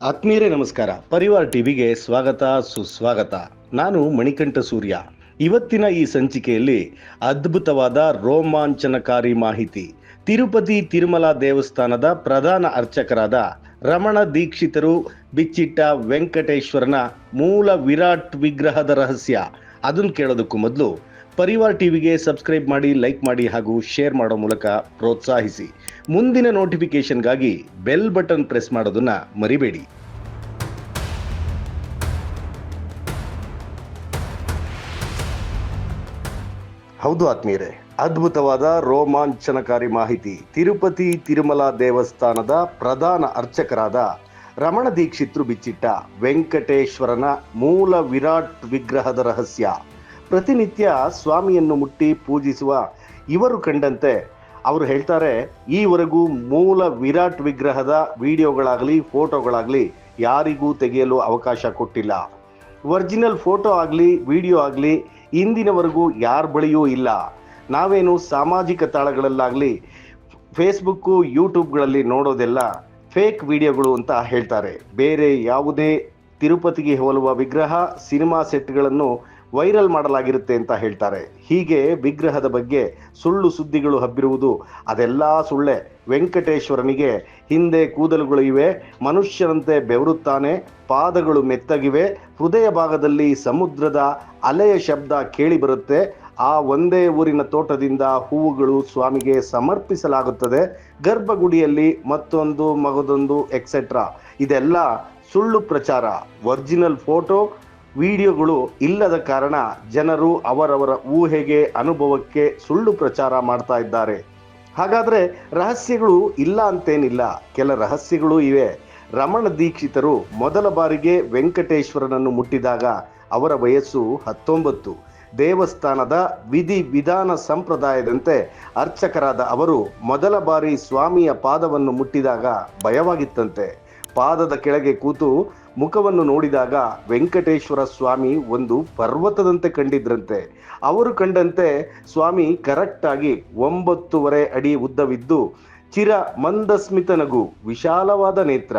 ಆತ್ಮೀಯರೇ ನಮಸ್ಕಾರ. ಪರಿವಾರ್ ಟಿವಿಗೆ ಸ್ವಾಗತ, ಸುಸ್ವಾಗತ. ನಾನು ಮಣಿಕಂಠ ಸೂರ್ಯ. ಇವತ್ತಿನ ಈ ಸಂಚಿಕೆಯಲ್ಲಿ ಅದ್ಭುತವಾದ ರೋಮಾಂಚನಕಾರಿ ಮಾಹಿತಿ. ತಿರುಪತಿ ತಿರುಮಲ ದೇವಸ್ಥಾನದ ಪ್ರಧಾನ ಅರ್ಚಕರಾದ ರಮಣ ದೀಕ್ಷಿತರು ಬಿಚ್ಚಿಟ್ಟ ವೆಂಕಟೇಶ್ವರನ ಮೂಲ ವಿರಾಟ್ ವಿಗ್ರಹದ ರಹಸ್ಯ. ಅದನ್ನು ಕೇಳೋದಕ್ಕೂ ಮೊದಲು ಪರಿವಾರ್ ಟಿವಿಗೆ ಸಬ್ಸ್ಕ್ರೈಬ್ ಮಾಡಿ, ಲೈಕ್ ಮಾಡಿ ಹಾಗೂ ಶೇರ್ ಮಾಡೋ ಮೂಲಕ ಪ್ರೋತ್ಸಾಹಿಸಿ. ಮುಂದಿನ ನೋಟಿಫಿಕೇಶನ್ಗಾಗಿ ಬೆಲ್ ಬಟನ್ ಪ್ರೆಸ್ ಮಾಡೋದನ್ನ ಮರಿಬೇಡಿ. ಹೌದು ಆತ್ಮೀಯರೇ, ಅದ್ಭುತವಾದ ರೋಮಾಂಚನಕಾರಿ ಮಾಹಿತಿ. ತಿರುಪತಿ ತಿರುಮಲ ದೇವಸ್ಥಾನದ ಪ್ರಧಾನ ಅರ್ಚಕರಾದ ರಮಣ ದೀಕ್ಷಿತ್ರು ಬಿಚ್ಚಿಟ್ಟ ವೆಂಕಟೇಶ್ವರನ ಮೂಲ ವಿರಾಟ್ ವಿಗ್ರಹದ ರಹಸ್ಯ. ಪ್ರತಿನಿತ್ಯ ಸ್ವಾಮಿಯನ್ನು ಮುಟ್ಟಿ ಪೂಜಿಸುವ ಇವರು ಕಂಡಂತೆ ಅವರು ಹೇಳ್ತಾರೆ, ಈವರೆಗೂ ಮೂಲ ವಿರಾಟ್ ವಿಗ್ರಹದ ವಿಡಿಯೋಗಳಾಗಲಿ, ಫೋಟೋಗಳಾಗಲಿ ಯಾರಿಗೂ ತೆಗೆಯಲು ಅವಕಾಶ ಕೊಟ್ಟಿಲ್ಲ. ಒರಿಜಿನಲ್ ಫೋಟೋ ಆಗಲಿ, ವಿಡಿಯೋ ಆಗಲಿ ಇಂದಿನವರೆಗೂ ಯಾರ ಬಳಿಯೂ ಇಲ್ಲ. ನಾವೇನು ಸಾಮಾಜಿಕ ತಾಳಗಳಲ್ಲಾಗಲಿ, ಫೇಸ್ಬುಕ್ಕು, ಯೂಟ್ಯೂಬ್ಗಳಲ್ಲಿ ನೋಡೋದೆಲ್ಲ ಫೇಕ್ ವಿಡಿಯೋಗಳು ಅಂತ ಹೇಳ್ತಾರೆ. ಬೇರೆ ಯಾವುದೇ ತಿರುಪತಿಗೆ ಹೋಲುವ ವಿಗ್ರಹ, ಸಿನಿಮಾ ಸೆಟ್ಗಳನ್ನು ವೈರಲ್ ಮಾಡಲಾಗಿರುತ್ತೆ ಅಂತ ಹೇಳ್ತಾರೆ. ಹೀಗೆ ವಿಗ್ರಹದ ಬಗ್ಗೆ ಸುಳ್ಳು ಸುದ್ದಿಗಳು ಹಬ್ಬಿರುವುದು ಅದೆಲ್ಲ ಸುಳ್ಳೆ. ವೆಂಕಟೇಶ್ವರನಿಗೆ ಹಿಂದೆ ಕೂದಲುಗಳು ಇವೆ, ಮನುಷ್ಯರಂತೆ ಬೆವರುತ್ತಾನೆ, ಪಾದಗಳು ಮೆತ್ತಗಿವೆ, ಹೃದಯ ಭಾಗದಲ್ಲಿ ಸಮುದ್ರದ ಅಲೆಯ ಶಬ್ದ ಕೇಳಿ ಬರುತ್ತೆ ಆ ಒಂದೇ ಊರಿನ ತೋಟದಿಂದ ಹೂವುಗಳು ಸ್ವಾಮಿಗೆ ಸಮರ್ಪಿಸಲಾಗುತ್ತದೆ. ಗರ್ಭಗುಡಿಯಲ್ಲಿ ಮತ್ತೊಂದು ಮಗದೊಂದು ಎಕ್ಸೆಟ್ರಾ ಇದೆಲ್ಲ ಸುಳ್ಳು ಪ್ರಚಾರ. ಒರಿಜಿನಲ್ ಫೋಟೋ ವಿಡಿಯೋಗಳು ಇಲ್ಲದ ಕಾರಣ ಜನರು ಅವರವರ ಊಹೆಗೆ, ಅನುಭವಕ್ಕೆ ಸುಳ್ಳು ಪ್ರಚಾರ ಮಾಡ್ತಾ ಇದ್ದಾರೆ. ಹಾಗಾದರೆ ರಹಸ್ಯಗಳು ಇಲ್ಲ ಅಂತೇನಿಲ್ಲ. ಕೆಲ ರಹಸ್ಯಗಳು ಇವೆ. ರಮಣ ದೀಕ್ಷಿತರು ಮೊದಲ ಬಾರಿಗೆ ವೆಂಕಟೇಶ್ವರನನ್ನು ಮುಟ್ಟಿದಾಗ ಅವರ ವಯಸ್ಸು ಹತ್ತೊಂಬತ್ತು. ದೇವಸ್ಥಾನದ ವಿಧಿ ವಿಧಾನ ಸಂಪ್ರದಾಯದಂತೆ ಅರ್ಚಕರಾದ ಅವರು ಮೊದಲ ಬಾರಿ ಸ್ವಾಮಿಯ ಪಾದವನ್ನು ಮುಟ್ಟಿದಾಗ ಭಯವಾಗಿತ್ತಂತೆ. ಪಾದದ ಕೆಳಗೆ ಕೂತು ಮುಖವನ್ನು ನೋಡಿದಾಗ ವೆಂಕಟೇಶ್ವರ ಸ್ವಾಮಿ ಒಂದು ಪರ್ವತದಂತೆ ಕಂಡಿದ್ರಂತೆ. ಅವರು ಕಂಡಂತೆ ಸ್ವಾಮಿ ಕರೆಕ್ಟಾಗಿ ಒಂಬತ್ತುವರೆ ಅಡಿ ಉದ್ದವಿದ್ದು ಚಿರ ಮಂದಸ್ಮಿತ ನಗು, ವಿಶಾಲವಾದ ನೇತ್ರ.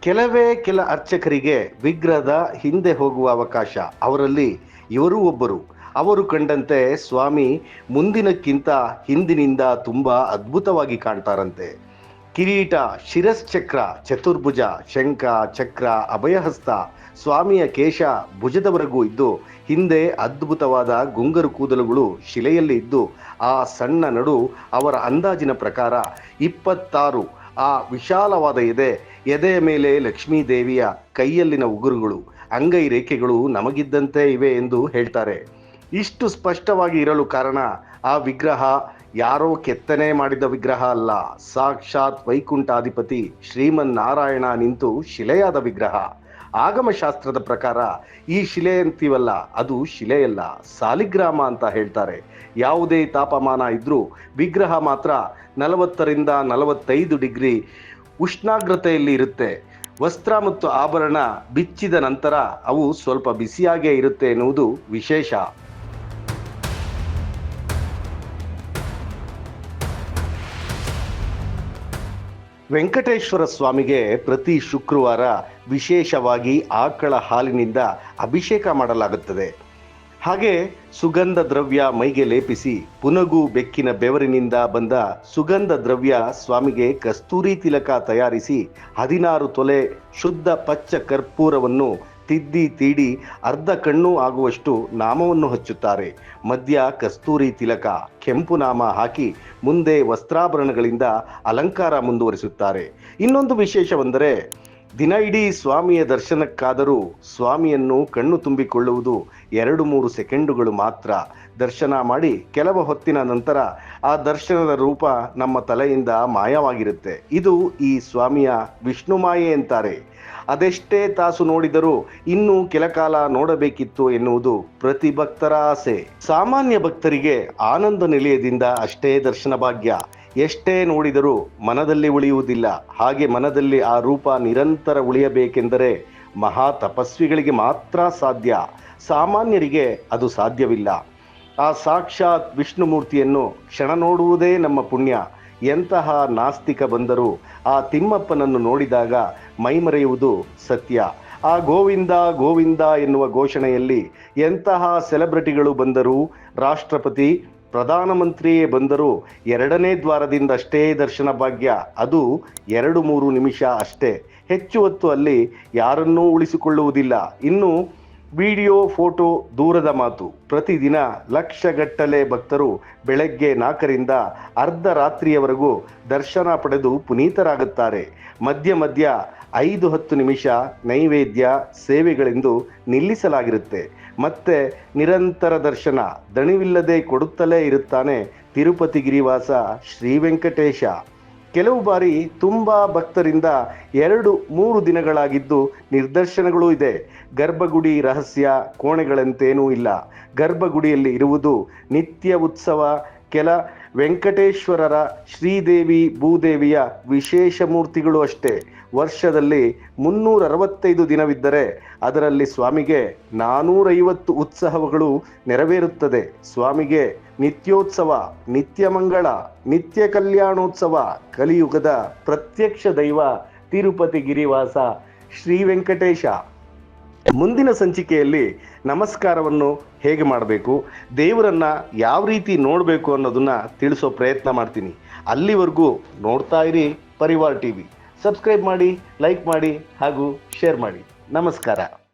ಕೆಲವೇ ಕೆಲ ಅರ್ಚಕರಿಗೆ ವಿಗ್ರಹದ ಹಿಂದೆ ಹೋಗುವ ಅವಕಾಶ. ಅವರಲ್ಲಿ ಇವರೂ ಒಬ್ಬರು. ಅವರು ಕಂಡಂತೆ ಸ್ವಾಮಿ ಮುಂದಿನಕ್ಕಿಂತ ಹಿಂದಿನಿಂದ ತುಂಬ ಅದ್ಭುತವಾಗಿ ಕಾಣ್ತಾರಂತೆ. ಕಿರೀಟ, ಶಿರಶ್ಚಕ್ರ, ಚತುರ್ಭುಜ, ಶಂಖ, ಚಕ್ರ, ಅಭಯಹಸ್ತ, ಸ್ವಾಮಿಯ ಕೇಶ ಭುಜದವರೆಗೂ ಇದ್ದು, ಹಿಂದೆ ಅದ್ಭುತವಾದ ಗುಂಗರು ಕೂದಲುಗಳು ಶಿಲೆಯಲ್ಲಿ ಇದ್ದು, ಆ ಸಣ್ಣ ನಡು ಅವರ ಅಂದಾಜಿನ ಪ್ರಕಾರ ಇಪ್ಪತ್ತಾರು. ಆ ವಿಶಾಲವಾದ ಎದೆ, ಎದೆಯ ಮೇಲೆ ಲಕ್ಷ್ಮೀ ದೇವಿಯ ಕೈಯಲ್ಲಿನ ಉಗುರುಗಳು, ಅಂಗೈ ರೇಖೆಗಳು ನಮಗಿದ್ದಂತೆ ಇವೆ ಎಂದು ಹೇಳ್ತಾರೆ. ಇಷ್ಟು ಸ್ಪಷ್ಟವಾಗಿ ಇರಲು ಕಾರಣ ಆ ವಿಗ್ರಹ ಯಾರೋ ಕೆತ್ತನೆ ಮಾಡಿದ ವಿಗ್ರಹ ಅಲ್ಲ. ಸಾಕ್ಷಾತ್ ವೈಕುಂಠಾಧಿಪತಿ ಶ್ರೀಮನ್ ನಾರಾಯಣ ನಿಂತು ಶಿಲೆಯಾದ ವಿಗ್ರಹ. ಆಗಮಶಾಸ್ತ್ರದ ಪ್ರಕಾರ ಈ ಶಿಲೆ ಅಂತೀವಲ್ಲ, ಅದು ಶಿಲೆಯಲ್ಲ, ಸಾಲಿಗ್ರಾಮ ಅಂತ ಹೇಳ್ತಾರೆ. ಯಾವುದೇ ತಾಪಮಾನ ಇದ್ದರೂ ವಿಗ್ರಹ ಮಾತ್ರ ನಲವತ್ತರಿಂದ ನಲವತ್ತೈದು ಡಿಗ್ರಿ ಉಷ್ಣಾಗ್ರತೆಯಲ್ಲಿ ಇರುತ್ತೆ. ವಸ್ತ್ರ ಮತ್ತು ಆಭರಣ ಬಿಚ್ಚಿದ ನಂತರ ಅವು ಸ್ವಲ್ಪ ಬಿಸಿಯಾಗೇ ಇರುತ್ತೆ ಎನ್ನುವುದು ವಿಶೇಷ. ವೆಂಕಟೇಶ್ವರ ಸ್ವಾಮಿಗೆ ಪ್ರತಿ ಶುಕ್ರವಾರ ವಿಶೇಷವಾಗಿ ಆಕಳ ಹಾಲಿನಿಂದ ಅಭಿಷೇಕ ಮಾಡಲಾಗುತ್ತದೆ. ಹಾಗೆ ಸುಗಂಧ ದ್ರವ್ಯ ಮೈಗೆ ಲೇಪಿಸಿ ಪುನಗು ಬೆಕ್ಕಿನ ಬೆವರಿನಿಂದ ಬಂದ ಸುಗಂಧ ದ್ರವ್ಯ ಸ್ವಾಮಿಗೆ ಕಸ್ತೂರಿ ತಿಲಕ ತಯಾರಿಸಿ ಹದಿನಾರು ತೊಲೆ ಶುದ್ಧ ಪಚ್ಚ ಕರ್ಪೂರವನ್ನು ತಿದ್ದಿ ತೀಡಿ ಅರ್ಧ ಕಣ್ಣು ಆಗುವಷ್ಟು ನಾಮವನ್ನು ಹಚ್ಚುತ್ತಾರೆ. ಮಧ್ಯ ಕಸ್ತೂರಿ ತಿಲಕ, ಕೆಂಪು ನಾಮ ಹಾಕಿ ಮುಂದೆ ವಸ್ತ್ರಾಭರಣಗಳಿಂದ ಅಲಂಕಾರ ಮುಂದುವರಿಸುತ್ತಾರೆ. ಇನ್ನೊಂದು ವಿಶೇಷವೆಂದರೆ, ದಿನ ಇಡೀ ಸ್ವಾಮಿಯ ದರ್ಶನಕ್ಕಾದರೂ ಸ್ವಾಮಿಯನ್ನು ಕಣ್ಣು ತುಂಬಿಕೊಳ್ಳುವುದು ಎರಡು ಮೂರು ಸೆಕೆಂಡುಗಳು ಮಾತ್ರ. ದರ್ಶನ ಮಾಡಿ ಕೆಲವು ಹೊತ್ತಿನ ನಂತರ ಆ ದರ್ಶನದ ರೂಪ ನಮ್ಮ ತಲೆಯಿಂದ ಮಾಯವಾಗಿರುತ್ತೆ. ಇದು ಈ ಸ್ವಾಮಿಯ ವಿಷ್ಣು ಮಾಯೆ ಅಂತಾರೆ. ಅದೆಷ್ಟೇ ತಾಸು ನೋಡಿದರೂ ಇನ್ನೂ ಕೆಲಕಾಲ ನೋಡಬೇಕಿತ್ತು ಎನ್ನುವುದು ಪ್ರತಿ ಭಕ್ತರ ಆಸೆ. ಸಾಮಾನ್ಯ ಭಕ್ತರಿಗೆ ಆನಂದ ನಿಲಯದಿಂದ ಅಷ್ಟೇ ದರ್ಶನ ಭಾಗ್ಯ. ಎಷ್ಟೇ ನೋಡಿದರೂ ಮನದಲ್ಲಿ ಉಳಿಯುವುದಿಲ್ಲ. ಹಾಗೆ ಮನದಲ್ಲಿ ಆ ರೂಪ ನಿರಂತರ ಉಳಿಯಬೇಕೆಂದರೆ ಮಹಾ ತಪಸ್ವಿಗಳಿಗೆ ಮಾತ್ರ ಸಾಧ್ಯ. ಸಾಮಾನ್ಯರಿಗೆ ಅದು ಸಾಧ್ಯವಿಲ್ಲ. ಆ ಸಾಕ್ಷಾತ್ ವಿಷ್ಣುಮೂರ್ತಿಯನ್ನು ಕ್ಷಣ ನೋಡುವುದೇ ನಮ್ಮ ಪುಣ್ಯ. ಎಂತಹ ನಾಸ್ತಿಕ ಬಂದರೂ ಆ ತಿಮ್ಮಪ್ಪನನ್ನು ನೋಡಿದಾಗ ಮೈಮರೆಯುವುದು ಸತ್ಯ. ಆ ಗೋವಿಂದ ಗೋವಿಂದ ಎನ್ನುವ ಘೋಷಣೆಯಲ್ಲಿ ಎಂತಹ ಸೆಲೆಬ್ರಿಟಿಗಳು ಬಂದರೂ, ರಾಷ್ಟ್ರಪತಿ, ಪ್ರಧಾನಮಂತ್ರಿಯೇ ಬಂದರೂ ಎರಡನೇ ದ್ವಾರದಿಂದ ಅಷ್ಟೇ ದರ್ಶನ ಭಾಗ್ಯ, ಅದು ಎರಡು ಮೂರು ನಿಮಿಷ ಅಷ್ಟೇ. ಹೆಚ್ಚು ಹೊತ್ತು ಅಲ್ಲಿ ಯಾರನ್ನೂ ಉಳಿಸಿಕೊಳ್ಳುವುದಿಲ್ಲ. ಇನ್ನು ವಿಡಿಯೋ, ಫೋಟೋ ದೂರದ ಮಾತು. ಪ್ರತಿದಿನ ಲಕ್ಷಗಟ್ಟಲೆ ಭಕ್ತರು ಬೆಳಗ್ಗೆ ನಾಲ್ಕರಿಂದ ಅರ್ಧ ರಾತ್ರಿಯವರೆಗೂ ದರ್ಶನ ಪಡೆದು ಪುನೀತರಾಗುತ್ತಾರೆ. ಮಧ್ಯ ಮಧ್ಯ ಐದು ಹತ್ತು ನಿಮಿಷ ನೈವೇದ್ಯ, ಸೇವೆಗಳೆಂದು ನಿಲ್ಲಿಸಲಾಗಿರುತ್ತೆ. ಮತ್ತೆ ನಿರಂತರ ದರ್ಶನ ದಣಿವಿಲ್ಲದೆ ಕೊಡುತ್ತಲೇ ಇರುತ್ತಾನೆ ತಿರುಪತಿ ಗಿರಿವಾಸ ಶ್ರೀ ವೆಂಕಟೇಶ ಕೆಲವು ಬಾರಿ ತುಂಬಾ ಭಕ್ತರಿಂದ ಎರಡು ಮೂರು ದಿನಗಳಾಗಿದ್ದು ನಿರ್ದರ್ಶನಗಳೂ ಇದೆ. ಗರ್ಭಗುಡಿ ರಹಸ್ಯ ಕೋಣೆಗಳಂತೇನೂ ಇಲ್ಲ. ಗರ್ಭಗುಡಿಯಲ್ಲಿ ಇರುವುದು ನಿತ್ಯ ಉತ್ಸವ. ಕೆಲ ವೆಂಕಟೇಶ್ವರರ ಶ್ರೀದೇವಿ ಭೂದೇವಿಯ ವಿಶೇಷ ಮೂರ್ತಿಗಳು ಅಷ್ಟೇ. ವರ್ಷದಲ್ಲಿ ಮುನ್ನೂರ ಅರವತ್ತೈದು ದಿನವಿದ್ದರೆ ಅದರಲ್ಲಿ ಸ್ವಾಮಿಗೆ ನಾನೂರೈವತ್ತು ಉತ್ಸವಗಳು ನೆರವೇರುತ್ತದೆ. ಸ್ವಾಮಿಗೆ ನಿತ್ಯೋತ್ಸವ ನಿತ್ಯ ಮಂಗಳ ನಿತ್ಯ ಕಲ್ಯಾಣೋತ್ಸವ, ಕಲಿಯುಗದ ಪ್ರತ್ಯಕ್ಷ ದೈವ ತಿರುಪತಿ ಗಿರಿವಾಸ ಶ್ರೀ ವೆಂಕಟೇಶ ಮುಂದಿನ ಸಂಚಿಕೆಯಲ್ಲಿ ನಮಸ್ಕಾರವನ್ನು ಹೇಗೆ ಮಾಡಬೇಕು, ದೇವರನ್ನ ಯಾವ ರೀತಿ ನೋಡಬೇಕು ಅನ್ನೋದನ್ನ ತಿಳಿಸೋ ಪ್ರಯತ್ನ ಮಾಡ್ತೀನಿ. ಅಲ್ಲಿವರೆಗೂ ನೋಡ್ತಾ ಇರಿ ಪರಿವಾರ್ ಟಿವಿ. ಸಬ್ಸ್ಕ್ರೈಬ್ ಮಾಡಿ, ಲೈಕ್ ಮಾಡಿ ಹಾಗೂ ಶೇರ್ ಮಾಡಿ. ನಮಸ್ಕಾರ.